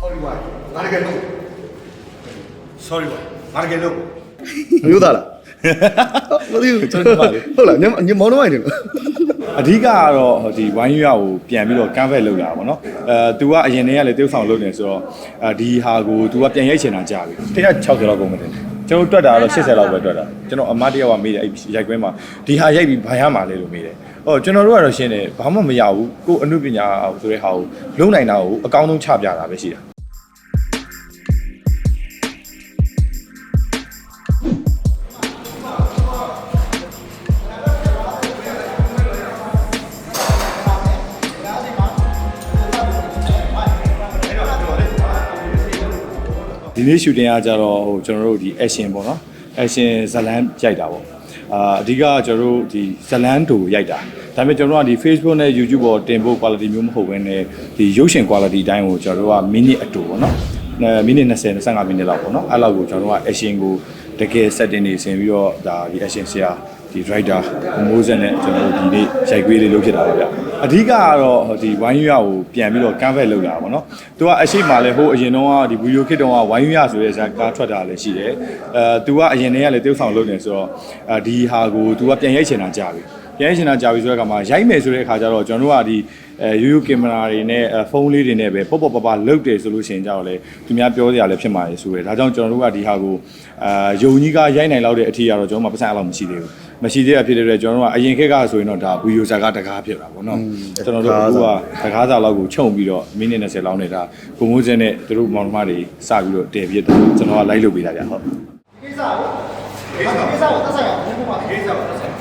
Sorry boy ငါတကယ်လို့ Sorry boy ငါတကယ်လို့မျိုးသားလားမသိဘူးကျွန်တော်ပါလေဟုတ်လားညညမောင်နှမိုင်းတယ်နော်အဓိကကတော့ဒီဝိုင်းရွာကိုပြန်ပြီးတော့ကမ်းဖက်လုပ်လာပါတော့အဲ तू ကအရင်တည်းကလည်းတရုတ်ဆောင်လုပ်နေဆိုတော့အဲဒီဟာကို तू ကပြန်ရိုက်ချင်တာကြာပြီ160လောက်ကုန်မတင်ကျွန်တော်တွက်တာကတော့80လောက်ပဲတွက်တာကျွန်တော်အမတ်တယောက်ကမေးတယ်အဲ့ရိုက်ကွင်းမှာဒီဟာရိုက်ပြီးဘာရမှာလဲလို့မေးတယ်ဟောကျွန်တော်တို့ကတော့ရှင်းတယ်ဘာမှမရဘူးကိုယ်အမှုပညာဆိုတဲ့ဟာကိုလုံနိုင်တာကိုအကောင်းဆုံးချပြတာပဲရှိတာ ဒီနေ့ shooting ကကြတော့ဟိုကျွန်တော်တို့ဒီ action ပေါ့နော် action ဇလန်းရိုက်တာပေါ့အာအဓိကကကျွန်တော်တို့ဒီဇလန်းတူရိုက်တာဒါပေမဲ့ကျွန်တော်တို့ကဒီ Facebook နဲ့ YouTube ပေါ်တင်ဖို့ quality မျိုးမဟုတ်ဘဲနဲ့ဒီရုပ်ရှင် quality အတိုင်းကိုကျွန်တော်တို့က minute အတူပေါ့နော်အဲမိနစ်20 25မိနစ်လောက်ပေါ့နော်အဲ့လောက်ကိုကျွန်တော်တို့က action ကိုတကယ် setting တွေဆင်ပြီးတော့ဒါဒီ action ဆရာ ဒီ writer မိုးစက်နဲ့ကျွန်တော်တို့ဒီနေ့ရိုက်ကွေးလေးလုပ်ဖြစ်တာပါဗျအဓိကကတော့ဒီဝိုင်းရွာကိုပြန်ပြီးတော့ canvas လုပ်လာတာပေါ့နော်သူကအရှိမှလည်းဟိုအရင်တော့ကဒီ video kit တုန်းကဝိုင်းရွာဆိုတဲ့ဇာတ်ကားထွက်တာလည်းရှိတယ်အဲသူကအရင်တည်းကလည်းတရုတ်ဆောင်လုပ်နေဆိုတော့အဲဒီဟာကိုသူကပြန်ရိုက်ချင်တာကြာပြီပြန်ရိုက်ချင်တာကြာပြီဆိုတဲ့အခါမှာရိုက်မယ်ဆိုတဲ့အခါကျတော့ကျွန်တော်တို့ကဒီအဲရိုးရိုးကင်မရာတွေနဲ့ဖုန်းလေးတွေနဲ့ပဲပေါ့ပေါ့ပပလုပ်တယ်ဆိုလို့ရှိရင်ကြတော့လေသူများပြောစရာလည်းဖြစ်မှာလေဆိုရယ်ဒါကြောင့်ကျွန်တော်တို့ကဒီဟာကိုအာယုံကြီးကရိုက်နိုင်လောက်တဲ့အထီကတော့ကျွန်တော်မှပတ်စံအဲ့လောက်မရှိသေးဘူး မရှိသေးတာဖြစ်တဲ့အတွက်ကျွန်တော်တို့ကအရင်ခက်ကဆိုရင်တော့ဒါဗီဒီယိုဇာကတကားဖြစ်တာပေါ့နော်ကျွန်တော်တို့အခုကတကားစာလောက်ကိုခြုံပြီးတော့မိနစ်20လောက်နေတာကိုမိုးစင်းနဲ့သူတို့မောင်နှမတွေစပြီးတော့တည်ပြစ်တယ်ကျွန်တော်ကလိုက်လုပ်ပေးတာဗျဟုတ်ကိစ္စကိုကိစ္စကိစ္စကိုသက်ဆိုင်အောင်ဘယ်မှာကိစ္စကိုသက်ဆိုင်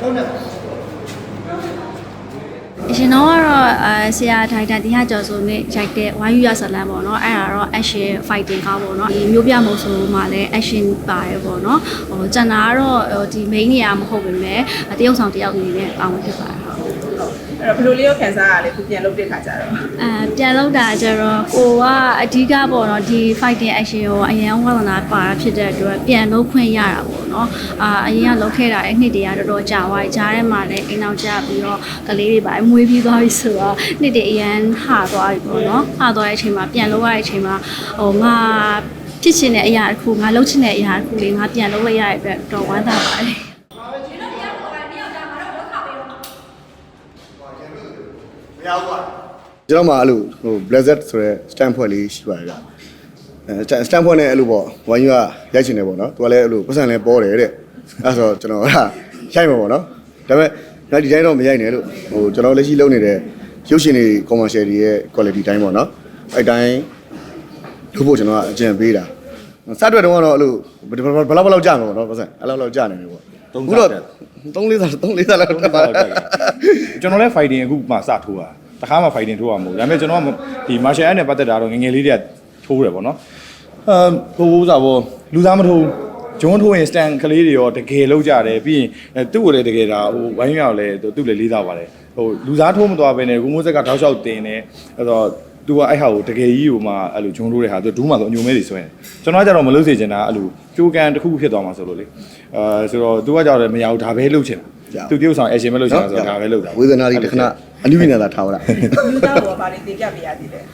ဟုတ်တယ်အရှင်တော့က တော့အဲဆရာထိုက်တာဒီဟာကျော်ဆိုနဲ့ရိုက်တဲ့ဝိုင်းယူရဇလန်ပေါ့နော်အဲ့ဒါတော့ action fighting ကားပေါ့နော်ဒီမျိုးပြမုံဆိုမှလည်း action ပါတယ်ပေါ့နော်ဟိုကျန်တာကတော့ဟိုဒီ main နေရာမဟုတ်ပေမဲ့တရုပ်ဆောင်တယောက်အနေနဲ့ပါဝင်ဖြစ်ပါတယ် ဟုတ်အဲ့တော့ဘယ်လိုလေးရောခံစားရလဲခုပြန်လုပ်တဲ့ခါကျတော့အဲပြန်လောက်တာကျတော့ကိုကအဓိကပေါ့နော်ဒီ fighting action ကိုအရင်ဝါသနာပါတာဖြစ်တဲ့အတွက်ပြန်လုပ်ခွင့်ရတာပေါ့နော်အာအရင်ကလုပ်ခဲ့တာအဲ့နှစ်တည်းကတော်တော်ကြာသွားပြီဂျားထဲမှာလည်းအိမ်အောင်ကြပြီးတော့ကလေးတွေပါအမွေးပြီးသွားပြီဆိုတော့နှစ်တည်းအရင်ဟာသွားပြီပေါ့နော်ဟာသွားတဲ့အချိန်မှာပြန်လုပ်ရတဲ့အချိန်မှာဟိုငါဖြစ်ချင်တဲ့အရာတစ်ခုငါလုပ်ချင်တဲ့အရာတစ်ခုလေးငါပြန်လုပ်လိုက်ရတဲ့အတွက်တော်ဝမ်းသာပါတယ် မရဘူးကွာကျွန်တော်မှအဲ့လိုဟို blazer ဆိုတဲ့ stand ဖွဲ့လေးရှိပါတယ်ဗျအဲ stand ဖွဲ့နဲ့အဲ့လိုပေါ့ဝိုင်းယူကရိုက်ချင်တယ်ပေါ့နော်သူကလည်းအဲ့လိုပတ်စံလည်းပေါ်တယ်တဲ့အဲ့ဆိုတော့ကျွန်တော်ကရိုက်မှာပေါ့နော်ဒါပေမဲ့ဒါဒီတိုင်းတော့မရိုက်နဲ့လို့ဟိုကျွန်တော်လက်ရှိလုပ်နေတဲ့ရုပ်ရှင်တွေ commercial တွေရဲ့ quality တိုင်းပေါ့နော်အဲ့တိုင်းလုပ်ဖို့ကျွန်တော်ကအကြံပေးတာစတဲ့တုန်းကတော့အဲ့လိုဘယ်လောက်ဘယ်လောက်ကြာမှာပေါ့နော်ပတ်စံအဲ့လောက်လောက်ကြာနေတယ်ပေါ့ သုံးအခုစားတော့တက်3 4စား3 4စားလောက်တက်ပါကျွန်တော်လည်း fighting အခုမှစထိုးတာတခါမှ fighting ထိုးရမှာမဟုတ်ဒါပေမဲ့ကျွန်တော်ကဒီ martial art နဲ့ပတ်သက်တာတော့ငယ်ငယ်လေးတည်းကထိုးတယ်ပေါ့နော်အမ်ဟိုဥစားပေါ့လူသားမထိုးဂျွန်းထိုးရင် stand ကလေးတွေရောတကယ်လောက်ကြတယ်ပြီးရင်အဲသူ့ကိုလည်းတကယ်ဒါဟိုဝိုင်းရောက်လည်းသူ့လည်းလေးစားပါတယ်ဟိုလူသားထိုးမသွားဘဲနဲ့ကိုမိုးဆက်ကတောက်လျှောက်တင်တယ်အဲ့တော့ သူကအဲ့ဟာကိုတကယ်ကြီးကိုမှအဲ့လိုဂျွန်းထိုးတဲ့ဟာသူဒူးမှဆိုအညိုမဲတွေဆွဲတယ်ကျွန်တော်ကကြတော့မလုပ်စေချင်တာအဲ့လိုကြိုးကန်တစ်ခုခုဖြစ်သွားမှာဆိုလို့လေအဲဆိုတော့သူကကြတော့လည်းမရဘူးဒါပဲလုပ်ချင်တာသူတရုပ်ဆောင် action ပဲလုပ်ချင်တာဆိုတော့ဒါပဲလုပ်တာဝေဒနာတွေတစ်ခဏအနုပညာသာထားပါလားလူသားတော့ဗာလေးတင်ပြပေးရသေးတယ်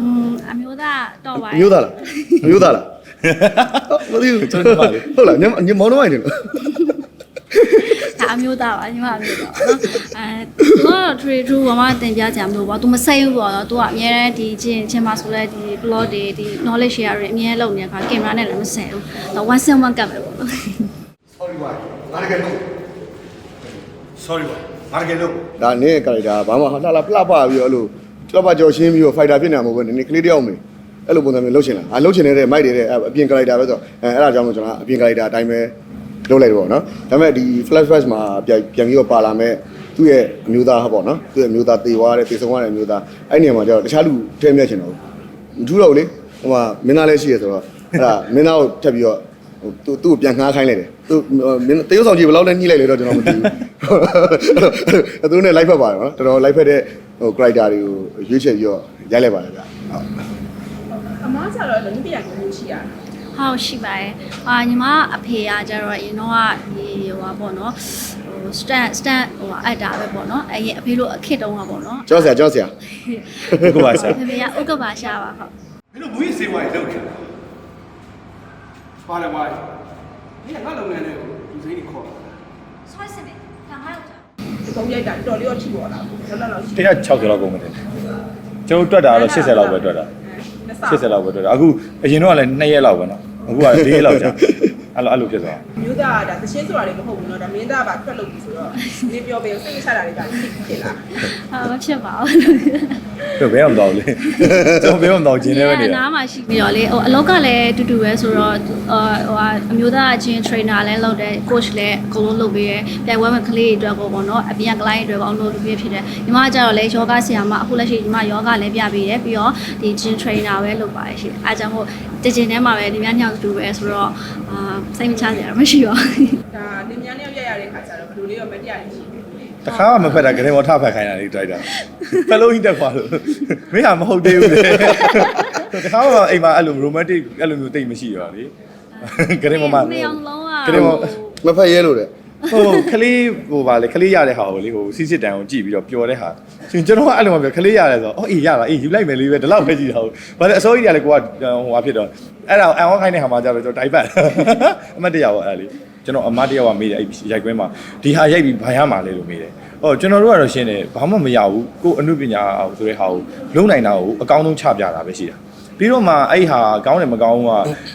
อืมအမျိုးသားတော့ပါအမျိုးသားလားအမျိုးသားလားမသိဘူးကျွန်တော်ပါလေဟုတ်လားညညမောင်နှမိုင်းတယ်နော်ဒါ အမျိုးသားပါညီမအမျိုးသားပါနော်အဲသူကတော့ trade true ဘာမှတင်ပြကြမလို့ပေါ့သူမစိမ့်ဘူးပေါ့နော်သူကအများတန်းဒီချင်းချင်းမှာဆိုလဲဒီ blog တွေဒီ knowledge share တွေအများလုပ်နေတဲ့အခါကင်မရာနဲ့လည်းမဆိုင်ဘူးတော့ one sim one ကပ်ပဲပေါ့နော် Sorry boy ငါတကယ်လို့ Sorry boy ငါတကယ်လို့ဒါနင်းကာရိုက်တာဘာမှဟာလာပလှပပြီးတော့အဲ့လိုကျော်ပါကြော်ရှင်းပြီးတော့ဖိုက်တာဖြစ်နေမှာမဟုတ်ဘူးနင်းကလေးတယောက်မေအဲ့လိုပုံစံမျိုးလုပ်ချင်တာဟာလုပ်ချင်တဲ့မိုက်တဲ့အပြင်ကာရိုက်တာပဲဆိုအဲအဲ့ဒါကြောင့်မို့ကျွန်တော်အပြင်ကာရိုက်တာအတိုင်းပဲ လုပ်လိုက်တယ်ပေါ့နော်ဒါပေမဲ့ဒီ flash flash မှာပြန်ပြန်ပြီးတော့ပါလာမဲ့သူ့ရဲ့အမျိုးသားဟာပေါ့နော်သူ့ရဲ့အမျိုးသားတေသွားတယ်တေဆုံးသွားတဲ့အမျိုးသားအဲ့နေရာမှာကျတော့တခြားလူထဲမြတ်ချင်တော့မထူးတော့ဘူးလေဟိုမှာမင်းသားလည်းရှိရဆိုတော့အဲ့ဒါမင်းသားကိုထပ်ပြီးတော့ဟိုသူသူ့ကိုပြန်ငှားခိုင်းလိုက်တယ်သူမင်းတရုပ်ဆောင်ကြီးဘယ်လောက်နဲ့ညှိလိုက်လဲတော့ကျွန်တော်မသိဘူးသူတို့နဲ့ live ဖက်ပါတယ်နော်တော်တော် live ဖက်တဲ့ဟို character တွေကိုရွေးချယ်ပြီးတော့ရိုက်လိုက်ပါတယ်ဗျဟုတ်အမားကျတော့လည်းပြရကိုရှိရတာ ဟုတ်ရှိပါတယ်အာညီမအဖေကကျတော့အရင်တော့ကဒီဟိုပါပေါ့နော်ဟိုဟို stand stand ဟိုဟာအပ်တာပဲပေါ့နော်အရင်အဖေတို့အခစ်တုံးကပေါ့နော်ကျောင်းဆရာကျောင်းဆရာကိုပါစားဖေဖေကဥက္ကပါရှာပါဟုတ်မင်းတို့မူကြီးစေဝါကြီးလုပ်နေတာပါလေပါလေဒီကငါလုပ်ငန်းလေးကိုလူစိမ်းကြီးခေါ်တာဆွဲစင်တယ်ဒါမှရောက်ကြဒီကုန်းရိုက်တာတော်လေးတော့ထိပေါ်လာဘူးဘယ်လောက်လောက်ရှိ160လောက်ကုန်မတယ်ကျွန်တော်တွက်တာတော့80လောက်ပဲတွက်တာလက်စ 80လောက်ပဲတွက်တာအခုအရင်တော့ကလည်း2ရက်လောက်ပဲနော်အခုက4ရက်လောက်ကြာ အဲ့လိုအဲ့လိုဖြစ်သွား မျိုးသားကဒါသချင်းဆိုတာတွေမဟုတ်ဘူးเนาะဒါမင်းသားပါထွက်လို့ပြီဆိုတော့ဒီပြောပေးစိတ်ချတာတွေကဖြစ်လာ ဟာမဖြစ်ပါဘူး တော့ဘယ်အောင်တော့လဲကျွန်တော်ဘယ်အောင်တော့ဂျင်းနေပဲနေ နားမှာရှိပြီးတော့လေဟိုအလောက်ကလည်းတူတူပဲဆိုတော့ဟိုဟာအမျိုးသားအချင်း trainer လည်းလုပ်တယ် coach လည်းအကုန်လုံးလုပ်ပေးရပြိုင်ပွဲမှာကလေးတွေအတွက်ကိုပေါ့နော်အပြင်က client တွေပေါ့အလုပ်လုပ်ပေးဖြစ်တယ်ညီမကကြတော့လေယောဂဆရာမအခုလက်ရှိညီမယောဂလည်းပြပေးတယ်ပြီးတော့ဒီ gym trainer ပဲလုပ်ပါတယ်ရှင်အားကြောင့်မို့ တကြင်ထဲမှာပဲဒီများညောင်တူပဲဆိုတော့အာစိတ်မချစရာတော့မရှိပါဘူးဒါလင်းမြန်းနဲ့ရက်ရတဲ့ခါကျတော့ဘယ်လိုလေးရောမတရားကြီးရှိတယ်တခါမှမဖက်တာဂရင်မောထဖက်ခိုင်းတာလေတိုက်တာဖက်လုံးကြီးတက်သွားလို့မင်းဟာမဟုတ်သေးဘူးလေတခါမှအိမ်မှာအဲ့လို romantic အဲ့လိုမျိုးတိတ်မရှိရပါလေဂရင်မောမှာနေအောင်လုံးကဂရင်မောမဖက်ရဲလို့တဲ့ ဟိုခလေးဟိုဗာလေခလေးရတဲ့ဟာကိုလေဟိုစီစစ်တန်ကိုကြည့်ပြီးတော့ပျော်တဲ့ဟာရှင်ကျွန်တော်ကအဲ့လိုမှပြောခလေးရတယ်ဆိုတော့အော်အေးရပါအေးယူလိုက်မယ်လေးပဲဒီလောက်ပဲကြည့်တာဟုတ်ဘာလဲအစိုးရကြီးကလည်းကိုကဟိုဟာဖြစ်တော့အဲ့ဒါအန်ဝခိုင်းတဲ့ဟာမှကြတော့ကျွန်တော်တိုက်ပတ်အမတ်တရားပေါ့အဲ့လေကျွန်တော်အမတ်တရားကမေးတယ်အဲ့ရိုက်ခွင်းမှာဒီဟာရိုက်ပြီးဘာရမှာလဲလို့မေးတယ်ဟောကျွန်တော်တို့ကတော့ရှင်းတယ်ဘာမှမရဘူးကိုအမှုပညာဆိုတဲ့ဟာကိုလုံနိုင်တာကိုအကောင်းဆုံးချပြတာပဲရှိတာပြီးတော့မှအဲ့ဟာကောင်းတယ်မကောင်းဘူးက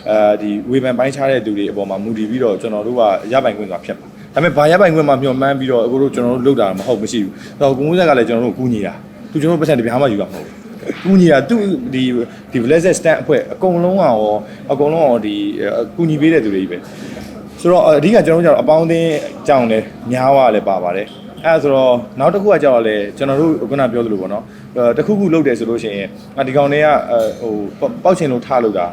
အဲဒီဝေဖန်ပိုင်းခြားတဲ့သူတွေအပေါ်မှာမူတည်ပြီးတော့ကျွန်တော်တို့ကရပိုင်ခွင့်ဆိုတာဖြစ်မှာ ဒါပေမဲ့ဘာရပိုင်ခွင့်မှမျှော်မှန်းပြီးတော့အခုတို့ကျွန်တော်တို့လုပ်တာမဟုတ်မရှိဘူး။ဒါတော့ကိုမိုးဆက်ကလည်းကျွန်တော်တို့ကိုကူညီတာ။သူကျွန်တော်တို့ပတ်စံတပြားမှယူတာမဟုတ်ဘူး။ကူညီတာသူဒီဒီ blessed stand အဖွဲ့အကုန်လုံးကရောအကုန်လုံးကရောဒီကူညီပေးတဲ့သူတွေကြီးပဲ။ဆိုတော့အဓိကကျွန်တော်တို့ကျတော့အပေါင်းအသင်းကြောင်းလဲများသွားလဲပါပါတယ်။အဲဒါဆိုတော့နောက်တစ်ခုကကြောက်လဲကျွန်တော်တို့ခုနပြောသလိုပေါ့နော်အဲတစ်ခုခုလုပ်တယ်ဆိုလို့ရှိရင်အဒီကောင်တွေကအဲဟိုပောက်ချင်လို့ထားလို့တာ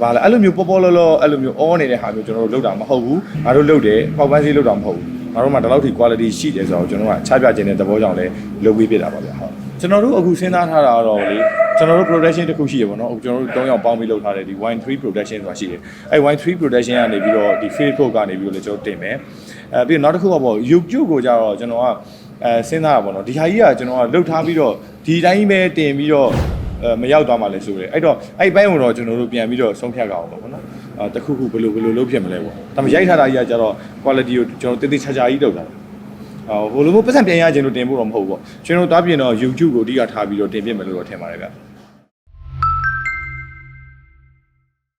ဘာလဲအဲ့လိုမျိုးပေါ်ပေါ်လောလောအဲ့လိုမျိုးအောနေတဲ့ဟာမျိုးကျွန်တော်တို့လုပ်တာမဟုတ်ဘူးငါတို့လုပ်တယ်ပေါက်ပန်းစည်းလုပ်တာမဟုတ်ဘူးငါတို့မှဒီလောက်ထိ quality ရှိတယ်ဆိုတော့ကျွန်တော်ကချပြခြင်းတဲ့သဘောကြောင့်လဲလုပ်ပြီးပြတာပါဗျာဟုတ်ကျွန်တော်တို့အခုစဉ်းစားထားတာကတော့လေကျွန်တော်တို့ production တစ်ခုရှိရပါတော့အခုကျွန်တော်တို့၃ယောက်ပေါင်းပြီးလုပ်ထားတဲ့ဒီ wine 3 production ဆိုတာရှိတယ်အဲ wine 3 production ကနေပြီးတော့ဒီ Facebook ကနေပြီးတော့လည်းကျွန်တော်တင်မယ်အဲပြီးတော့နောက်တစ်ခုကပေါ့ YouTube ကိုကြတော့ကျွန်တော်ကအဲစဉ်းစားတာပေါ့နော်ဒီဟာကြီးကကျွန်တော်ကလှုပ်ထားပြီးတော့ဒီတိုင်းပဲတင်ပြီးတော့အဲ မရောက်သွားမှလည်းဆိုတယ်အဲ့တော့အဲ့ဘိုင်းကိုတော့ကျွန်တော်တို့ပြန်ပြီးတော့ဆုံးဖြတ်ကြအောင်ပေါ့နော်အဲတခုခုဘယ်လိုဘယ်လိုလုပ်ဖြစ်မလဲပေါ့ဒါပေမဲ့ရိုက်ထားတာကြီးကကြတော့ quality ကိုကျွန်တော်တိတိကျကျကြီးလုပ်တာဟိုလိုမျိုးပတ်စံပြန်ရခြင်းလို့တင်ဖို့တော့မဟုတ်ဘူးပေါ့ကျွန်တော်တို့တားပြင်တော့ YouTube ကိုအဓိကထားပြီးတော့တင်ပြမယ်လို့တော့ထင်ပါတယ်ဗျ